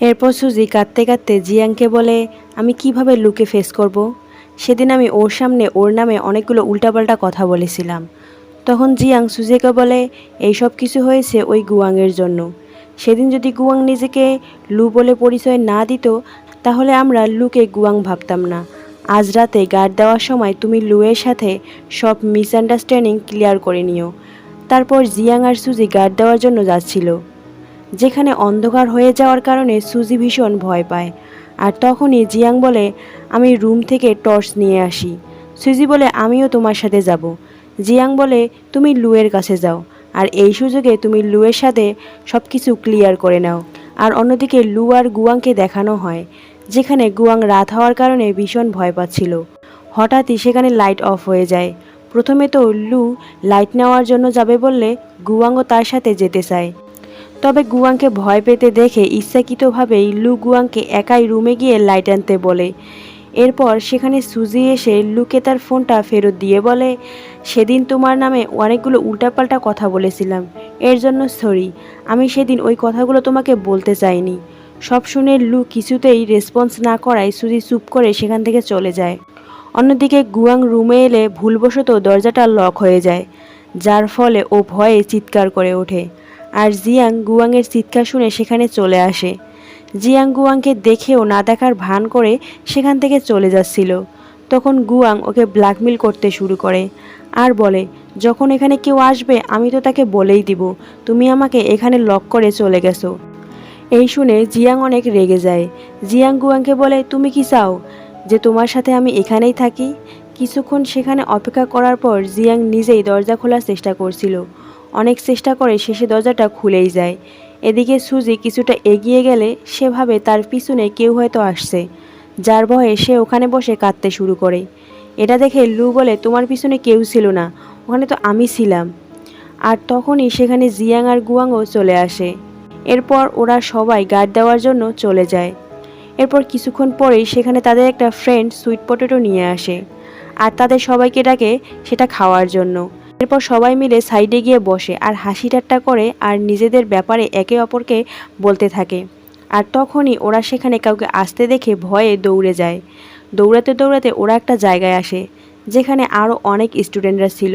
এরপর সুজি কাঁদতে কাঁদতে জিয়াংকে বলে, আমি কীভাবে লুকে ফেস করব। সেদিন আমি ওর সামনে ওর নামে অনেকগুলো উল্টাপাল্টা কথা বলেছিলাম। তখন জিয়াং সুজিকে বলে এই সব কিছু হয়েছে ওই গুয়াংয়ের জন্য। সেদিন যদি গুয়াং নিজেকে লু বলে পরিচয় না দিত, তাহলে আমরা লুকে গুয়াং ভাবতাম না। আজ রাতে গার্ড দেওয়ার সময় তুমি লুয়ের সাথে সব মিসআন্ডারস্ট্যান্ডিং ক্লিয়ার করে নিও। তারপর জিয়াং আর সুজি গার্ড দেওয়ার জন্য যাচ্ছিল। যেখানে অন্ধকার হয়ে যাওয়ার কারণে সুজি ভীষণ ভয় পায়। আর তখনই জিয়াং বলে, আমি রুম থেকে টর্চ নিয়ে আসি। সুজি বলে, আমিও তোমার সাথে যাব। জিয়াং বলে, তুমি লুয়ের কাছে যাও। আর এই সুযোগে তুমি লুয়ের সাথে সব কিছু ক্লিয়ার করে নাও। আর অন্যদিকে লু আর গুয়াংকে দেখানো হয়, যেখানে গুয়াং রাত হওয়ার কারণে ভীষণ ভয় পাচ্ছিল। হঠাৎই সেখানে লাইট অফ হয়ে যায়। প্রথমে তো লু লাইট নেওয়ার জন্য যাবে বললে গুয়াংও তার সাথে যেতে চায়। তবে গুয়াংকে ভয় পেতে দেখে ইচ্ছাকৃতভাবেই লু গুয়াংকে একাই রুমে গিয়ে লাইট আনতে বলে। এরপর সেখানে সুজি এসে লুকে তার ফোনটা ফেরত দিয়ে বলে, সেদিন তোমার নামে অনেকগুলো উল্টাপাল্টা কথা বলেছিলাম। এর জন্য সরি, আমি সেদিন ওই কথাগুলো তোমাকে বলতে চাইনি সব শুনে লু কিছুতেই রেসপন্স না করায় সুজি চুপ করে সেখান থেকে চলে যায়। অন্যদিকে গুয়াং রুমে এলে ভুলবশত দরজাটা লক হয়ে যায়, যার ফলে ও ভয়ে চিৎকার করে ওঠে। আর জিয়াং গুয়াংয়ের চিৎকার শুনে সেখানে চলে আসে। জিয়াং গুয়াংকে দেখেও না দেখার ভান করে সেখান থেকে চলে যাচ্ছিল। তখন গুয়াং ওকে ব্ল্যাকমেল করতে শুরু করে। আর বলে, যখন এখানে কেউ আসবে, আমি তো তাকে বলেই দিব। তুমি আমাকে এখানে লক করে চলে গেছো। এই শুনে জিয়াং অনেক রেগে যায়। জিয়াং গুয়াংকে বলে, তুমি কি চাও যে তোমার সাথে আমি এখানেই থাকি? কিছুক্ষণ সেখানে অপেক্ষা করার পর জিয়াং নিজেই দরজা খোলার চেষ্টা করছিল। অনেক চেষ্টা করে শেষে দরজাটা খুলেই যায়। এদিকে সুজি কিছুটা এগিয়ে গেলে সেভাবে তার পিছনে কেউ হয়তো আসছে, যার ভয়ে সে ওখানে বসে কাঁদতে শুরু করে। এটা দেখে লু বলে, তোমার পিছনে কেউ ছিল না, ওখানে তো আমি ছিলাম। আর তখনই সেখানে জিয়াং আর গুয়াংও চলে আসে। এরপর ওরা সবাই গার্ড দেওয়ার জন্য চলে যায়। এরপর কিছুক্ষণ পরেই সেখানে তাদের একটা ফ্রেন্ড সুইট পটেটো নিয়ে আসে, আর তাদের সবাইকে ডাকে সেটা খাওয়ার জন্য। এরপর সবাই মিলে সাইডে গিয়ে বসে আর হাসি ঠাট্টা করে আর নিজেদের ব্যাপারে একে অপরকে বলতে থাকে। আর তখনই ওরা সেখানে কাউকে আসতে দেখে ভয়ে দৌড়ে যায়। দৌড়াতে দৌড়াতে ওরা একটা জায়গায় আসে, যেখানে আরও অনেক স্টুডেন্টরা ছিল।